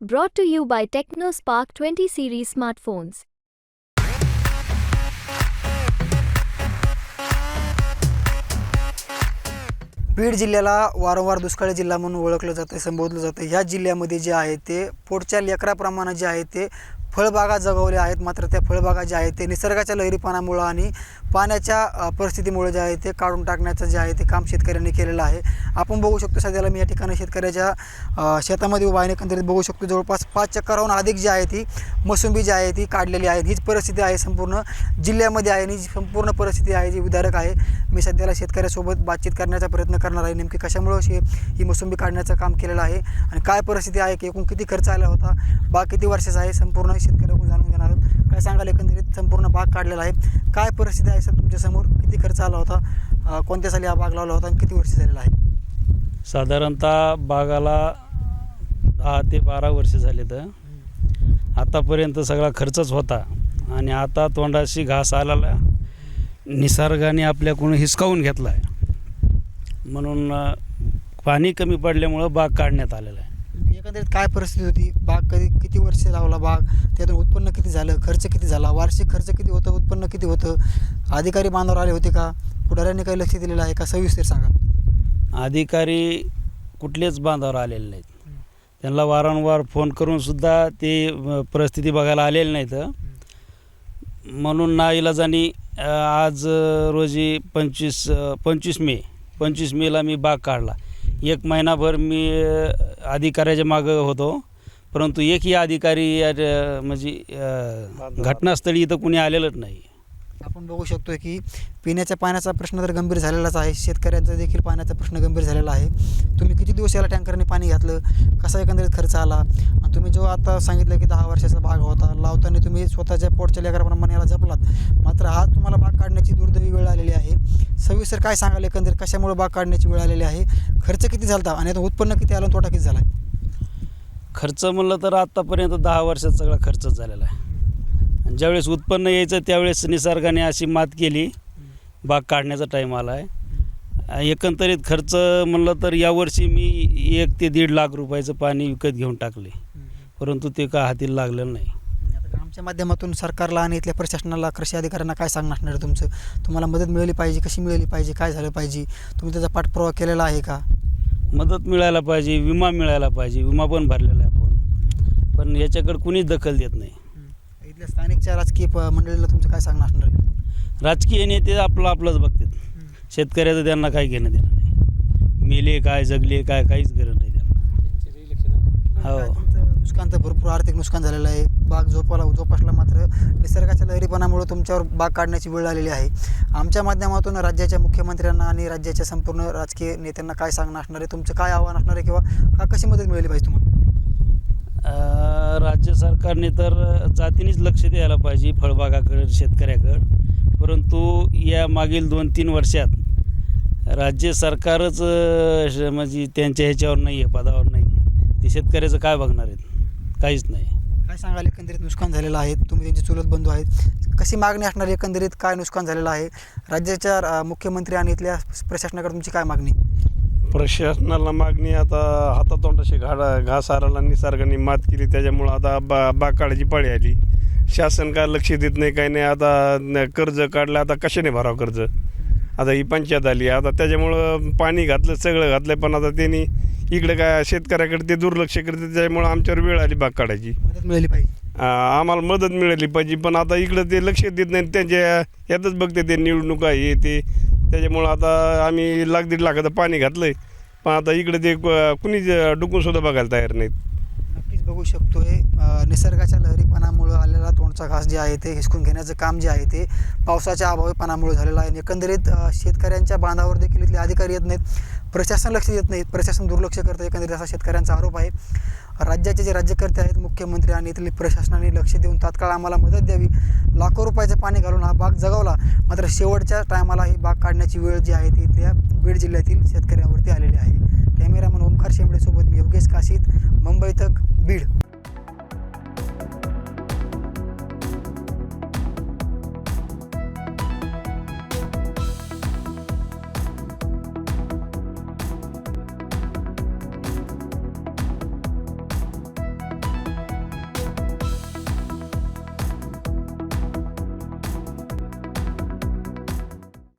Brought to you by TechnoSpark 20 series smartphones. Beed जिल्ह्याला वारंवार दुष्काळी जिल्हा म्हणून ओळखलं जातं संबोधलं जातं ह्या जिल्ह्यामध्ये जे आहे ते पोटच्या लेकराप्रमाणे जे आहे ते फळबागा जगवल्या आहेत. मात्र त्या फळबागा ज्या आहेत ते निसर्गाच्या लहरीपणामुळं आणि पाण्याच्या परिस्थितीमुळे जे आहे ते काढून टाकण्याचं जे आहे ते काम शेतकऱ्यांनी केलेलं आहे. आपण बघू शकतो सध्याला मी या ठिकाणी शेतकऱ्याच्या शेतामध्ये उभा आहे एकंदरीत बघू शकतो जवळपास पाच चक्कराहून अधिक जी आहे ती मोसंबी जी आहे ती काढलेली आहे. हीच परिस्थिती आहे संपूर्ण जिल्ह्यामध्ये आहे आणि जी संपूर्ण परिस्थिती आहे जी विदारक आहे. मी सध्याला शेतकऱ्यासोबत बातचीत करण्याचा प्रयत्न करणार आहे. नेमकी कशामुळं शे ही मोसंबी काढण्याचं काम केलेलं आहे आणि काय परिस्थिती आहे की एकूण किती खर्च आला होता बा किती वर्षाचा आहे संपूर्ण शेतकऱ्याकडून जाणून घेणार आहोत. काय सांगाल एकंदरीत संपूर्ण बाग काढलेला आहे. काय परिस्थिती आहे सर तुमच्यासमोर किती खर्च आला होता? कोणत्या साली हा बाग लावला होता आणि किती वर्ष झालेला आहे? साधारणतः बागाला दहा ते बारा वर्ष झाले तर. आतापर्यंत सगळा खर्चच होता. आणि आता तोंडाशी घास आलेला निसर्गाने आपल्याकडून हिसकावून घेतला आहे. म्हणून पाणी कमी पडल्यामुळं बाग काढण्यात आलेला आहे. एकंदरीत काय परिस्थिती होती? बाग कधी किती वर्ष लावला बाग? त्यातून उत्पन्न किती झालं? खर्च किती झाला? वार्षिक खर्च किती होतं? उत्पन्न किती होतं? अधिकारी बांधावर आले होते का? पुढाऱ्यांनी काही लक्ष दिलेलं आहे का? सविस्तर सांगा. अधिकारी कुठलेच बांधावर आलेले नाहीत. त्यांना वारंवार फोन करूनसुद्धा ते परिस्थिती बघायला आलेली नाहीत. म्हणून नाईलाजानी इलाजाने आज रोजी पंचवीस पंचवीस मे पंचवीस मेला मी बाग काढला. एक महिनाभर मी अधिकाऱ्याच्या मागं होतो. परंतु एकही अधिकारी या अ, म्हणजे घटनास्थळी इथं कुणी आलेलंच नाही. आपण बघू शकतो की पिण्याच्या पाण्याचा प्रश्न तर गंभीर झालेलाच आहे. शेतकऱ्यांचा देखील पाण्याचा प्रश्न गंभीर झालेला आहे. तुम्ही किती दिवस याला टँकरने पाणी घातलं? कसा एकंदरीत खर्च आला? आणि तुम्ही जो आता सांगितलं की दहा वर्षाचा भाग होता लावताना तुम्ही स्वतःच्या पोटच्या लेकराप्रमाणे याला जपलात मात्र आज तुम्हाला बाग काढण्याची दुर्दैवी वेळ आलेली आहे सविस्तर काय सांगाल एकंदरीत? कशामुळे बाग काढण्याची वेळ आलेली आहे? खर्च किती झाला आणि आता उत्पन्न किती आलं तोटा किती झाला खर्च म्हणलं तर आत्तापर्यंत दहा वर्षात सगळा खर्चच झालेला आहे. आणि ज्यावेळेस उत्पन्न यायचं त्यावेळेस निसर्गाने अशी मात केली बाग काढण्याचा टाईम आला आहे एकंदरीत खर्च म्हणलं तर यावर्षी मी एक ते दीड लाख रुपयाचं पाणी विकत घेऊन टाकले. परंतु ते का हाती लागलेलं नाही. आमच्या माध्यमातून सरकारला आणि इथल्या प्रशासनाला कृषी अधिकाऱ्यांना काय सांगणार असणार आहे तुमचं? तुम्हाला मदत मिळाली पाहिजे कशी मिळाली पाहिजे काय झालं पाहिजे? तुम्ही त्याचा पाठपुरावा केलेला आहे का? मदत मिळायला पाहिजे विमा मिळायला पाहिजे विमा पण भरलेला आहे आपण. पण याच्याकडे कुणीच दखल देत नाही. इथल्या स्थानिकच्या राजकीय प- मंडळीला तुमचं काय सांगणं असणार आहे राजकीय नेते आपलं आपलंच बघतात. शेतकऱ्याचं त्यांना काही घेणं देणं नाही. मेले काय जगले काय काहीच गरज नाही त्यांना. हो. काय तुमचं नुकसान तर भरपूर आर्थिक नुकसान झालेलं आहे. बाग जोपाला जोपासला मात्र निसर्गाच्या लहरीपणामुळे तुमच्यावर बाग काढण्याची वेळ आलेली आहे. आमच्या माध्यमातून राज्याच्या मुख्यमंत्र्यांना आणि राज्याच्या संपूर्ण राजकीय नेत्यांना काय सांगणं असणार आहे? तुमचं काय आव्हान असणार आहे किंवा का कशी मदत मिळाली पाहिजे तुम्हाला? राज्य सरकारने तर जातीनेच लक्ष द्यायला पाहिजे फळबागाकडं शेतकऱ्याकडं. परंतु या मागील दोन तीन वर्षात राज्य सरकारच म्हणजे त्यांच्या ह्याच्यावर नाही आहे पदावर नाही आहे ते शेतकऱ्याचं काय बघणार आहेत? काय सांगाल? एकंदरीत नुकसान झालेलं आहे. तुम्ही त्यांचे चुलत बंधू आहेत. कशी मागणी असणार? आहे एकंदरीत काय नुकसान झालेलं आहे? राज्याच्या मुख्यमंत्री आणि इथल्या प्रशासनाकडे तुमची काय मागणी? प्रशासनाला मागणी आता हातातोंडाशी घाडा घास आराला निसर्गाने मात केली. त्याच्यामुळं आता बा बाग काढायची पाळी आली. शासन काय लक्ष देत नाही काही नाही. आता कर्ज काढलं आता कशाने भरावं कर्ज? आता ही पंचायत आली. आता त्याच्यामुळं पाणी घातलं सगळं घातलं पण आता त्यांनी इकडे काय शेतकऱ्याकडे ते दुर्लक्ष करते त्याच्यामुळं आमच्यावर वेळ आली बाग काढायची. मदत मिळाली पाहिजे. आ- आम्हाला मदत मिळाली पाहिजे पण आता इकडं ते लक्ष देत नाही त्यांच्या यातच बघते ते निवडणुका हे ते. त्याच्यामुळं आता आम्ही लाख दीड लाखाचं पाणी घातलंय पण आता इकडे ते कुणीच डुकून सुद्धा बघायला तयार नाहीत. बघू शकतोय. निसर्गाच्या लहरीपणामुळं आलेला तोंडचा घास जे आहे ते हिसकून घेण्याचं काम जे आहे ते पावसाच्या अभावीपणामुळे झालेलं आहे. आणि एकंदरीत शेतकऱ्यांच्या बांधावर देखील इथले अधिकारी येत नाहीत. प्रशासन लक्ष देत नाहीत. प्रशासन दुर्लक्ष करतं. एकंदरीत असा शेतकऱ्यांचा आरोप आहे. राज्याचे जे राज्यकर्ते आहेत मुख्यमंत्री आणि इथले प्रशासनाने लक्ष देऊन तात्काळ आम्हाला मदत द्यावी. लाखो रुपयाचं पाणी घालून हा बाग जगवला. मात्र शेवटच्या टायमाला ही बाग काढण्याची वेळ जी आहे ती इथल्या बीड जिल्ह्यातील शेतकऱ्यांवरती आलेली आहे. कॅमेरामन ओमकार शेंबडेसोबत मी योगेश काशीत मुंबई तक बीड.